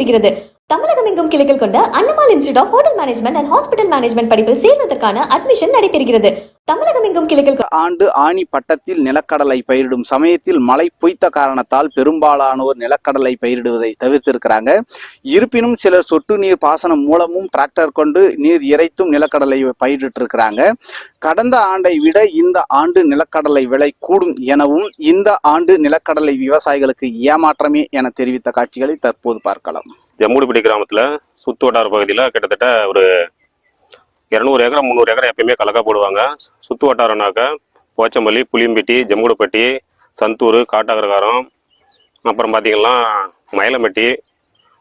இருக்கிறது தமிழகம் எங்கும் கிளைகள் கொண்ட Annamal institute of hotel management and hospital management படிப்பில் சேர்வதற்கான அட்மிஷன் நடைபெறுகிறது. தமிழகம் எங்கும் கிளைகள் ஆண்டு ஆணி பட்டத்தில் நிலக்கடலை பயிரிடும் சமயத்தில் மழை பொய்த்த காரணத்தால் பெரும்பாலானோர் நிலக்கடலை பயிரிடுவதை தவிர்த்திருக்கிறாங்க. இருப்பினும் சிலர் சொட்டு நீர் பாசனம் மூலமும் டிராக்டர் கொண்டு நீர் இறைத்தும் நிலக்கடலை பயிரிட்டு இருக்கிறாங்க கடந்த ஆண்டை விட இந்த ஆண்டு நிலக்கடலை விலை கூடும் எனவும் இந்த ஆண்டு நிலக்கடலை விவசாயிகளுக்கு ஏமாற்றமே என தெரிவித்த காட்சிகளை தற்போது பார்க்கலாம். ஜம்முடிப்பிடி கிராமத்தில் சுத்து வட்டார பகுதியில் கிட்டத்தட்ட ஒரு இரநூறு ஏக்கர் முந்நூறு ஏக்கர் எப்பயுமே கலக்கா போடுவாங்க. சுத்து வட்டாரனாக்க போச்சம்பள்ளி புளியம்பட்டி ஜம்முடுப்பட்டி சந்தூர் காட்டாகரகாரம் அப்புறம் பார்த்திங்கன்னா மயிலம்பட்டி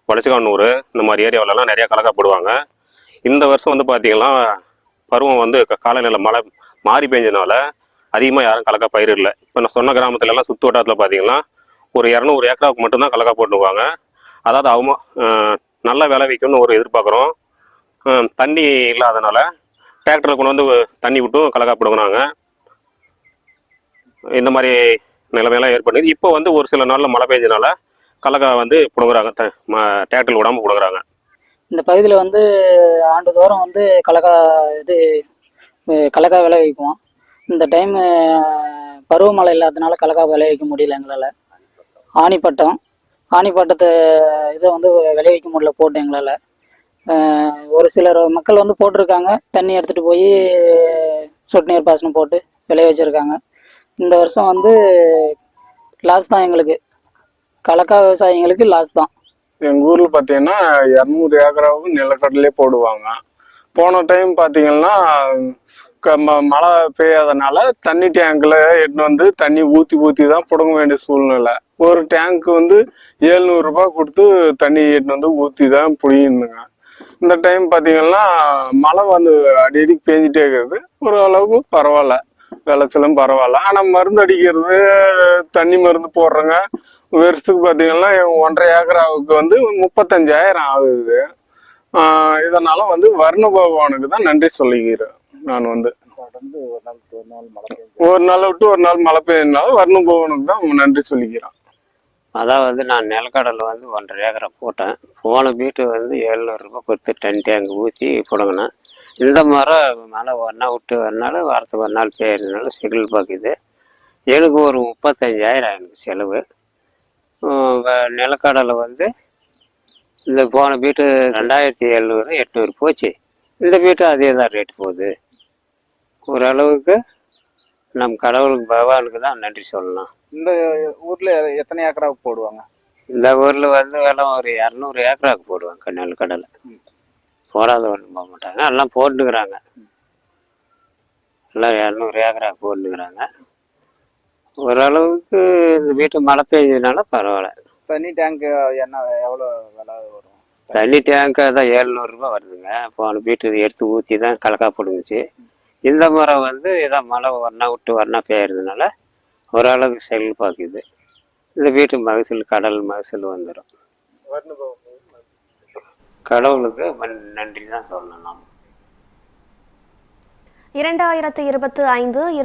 வளசிகானூர் இந்த மாதிரி ஏரியாவிலலாம் நிறையா கலக்கா போடுவாங்க. இந்த வருஷம் வந்து பார்த்திங்கன்னா பருவம் வந்து க- காலநிலை மழை மாறி பெஞ்சதுனால அதிகமாக யாரும் கலக்கா பயிரிடல. இப்போ நான் சொன்ன கிராமத்துலலாம் சுற்று சுத்து வட்டாரத்தில் பார்த்தீங்கன்னா ஒரு இரநூறு ஏக்கராவுக்கு மட்டும்தான் கலக்கா போட்டுக்குவாங்க அதாவது அவங்க நல்லா நல்ல ஒரு எதிர்பார்க்குறோம். தண்ணி இல்லாதனால டிராக்டரில் கொண்டு வந்து தண்ணி விட்டும் கலக்கா பிடுங்கினாங்க இந்த மாதிரி நிலைமையெல்லாம் ஏற்படுது. இப்போ வந்து ஒரு சில நாளில் மழை பெஞ்சதுனால கலக்கா வந்து பிடுங்குறாங்க. த டிராக்டரில் விடாமல் பிடுங்குறாங்க. இந்த பகுதியில் வந்து ஆண்டுதோறும் வந்து கலக்கா இது கலக்கா விளைவிக்குவோம் இந்த டைம் பருவமழை இல்லாதனால கலக்கா விளைவிக்க முடியல எங்களால். ஆணிப்பட்டம் ஆணிப்பட்டத்தை இதை வந்து விளைவிக்க முடியல போட்டு எங்களால். ஒரு சிலர் மக்கள் வந்து போட்டிருக்காங்க. தண்ணி எடுத்துகிட்டு போய் சொட்டு நீர் பாசனம் போட்டு விளைய வச்சுருக்காங்க. இந்த வருஷம் வந்து லாஸ் தான் எங்களுக்கு. கலக்கா விவசாயிங்களுக்கு லாஸ் தான். எங்கள் ஊரில் பார்த்தீங்கன்னா இரநூறு ஏக்கராவுக்கு நிலக்கடலே போடுவாங்க. போன டைம் பார்த்தீங்கன்னா க- ம- மழை பெய்யாதனால தண்ணி டேங்கில் எடுத்துன்னு வந்து தண்ணி ஊற்றி ஊற்றி தான் பிடுங்க வேண்டிய சூழ்நிலை. ஒரு டேங்க் வந்து 700 ரூபாய் கொடுத்து தண்ணி எடுத்து வந்து ஊத்தி தான் புடிங்கணுங்க இந்த டைம் பாத்தீங்கன்னா மழை வந்து அடிக்கடி பேஞ்சிட்டே இருக்குது. ஒரு அளவுக்கு பரவாயில்ல. விளைச்சலும் பரவாயில்ல. ஆனா மருந்து அடிக்கிறது தண்ணி மருந்து போடுறோங்க. வருஷத்துக்கு பார்த்தீங்கன்னா ஒன்றரை ஏக்கராவுக்கு வந்து முப்பத்தஞ்சாயிரம் ஆகுது. இதனால வந்து வர்ண பகவானுக்கு தான் நன்றி சொல்லிக்கிறேன் நான் வந்து. ஒரு நாள் விட்டு ஒரு நாள் மழை பெய்யறதுனால வர்ண பகவானுக்கு தான் நன்றி சொல்லிக்கிறேன். அதாவது நான் நிலக்கடலை வந்து ஒன்றரை ஏக்கரை போட்டேன். போன வீட்டு வந்து எழுநூறுபா கொடுத்து டன் டேங்க் ஊற்றி பிடுங்கினேன் இந்த மரம் மழை ஒன்றா விட்டு வரனால வாரத்துக்கு ஒரு நாள் பெய்யறதுனால சிகில் பார்க்குது எனக்கு ஒரு முப்பத்தஞ்சாயிரம் எனக்கு செலவு. வ- நிலக்கடலை வந்து இந்த போன வீட்டு ரெண்டாயிரத்தி எழுநூறு எட்நூறு போச்சு. இந்த வீட்டு அதே தான் ரேட்டு போகுது ஓரளவுக்கு நம் கடவுளுக்கு பகவானுக்கு தான் நன்றி சொல்லலாம் இந்த ஊர்ல எத்தனை ஏக்கராவுக்கு போடுவாங்க? இந்த ஊரில் வந்து எல்லாம் ஒரு இரநூறு ஏக்கராக்கு போடுவாங்க நெல் கடலை. போடாத ஒன்றும் போக மாட்டாங்க. எல்லாம் போட்டுக்கிறாங்க. எல்லாம் இரநூறு ஏக்கராக்கு போட்டுக்கிறாங்க. ஓரளவுக்கு இந்த வீட்டு மழை பெஞ்சதுனால பரவாயில்ல. தண்ணி டேங்க் என்ன எவ்வளவு விலை வரும்? தண்ணி டேங்க் தான் ஏழ்நூறுரூபா வருதுங்க. போன வீட்டு எடுத்து ஊற்றி தான் கலக்கா போடுங்குச்சு இந்த முறை வந்து இதான் மழை ஒன்றா விட்டு ஒன்றா பெய்யறதுனால ஓரளவுக்கு செல் பார்க்குது இந்த வீட்டு மகசூல் கடல் மகசூல் வந்துடும் கடவுளுக்கு நன்றி தான் சொல்லணும். இரண்டாயிரத்தி இருபத்தி ஐந்து ஐந்து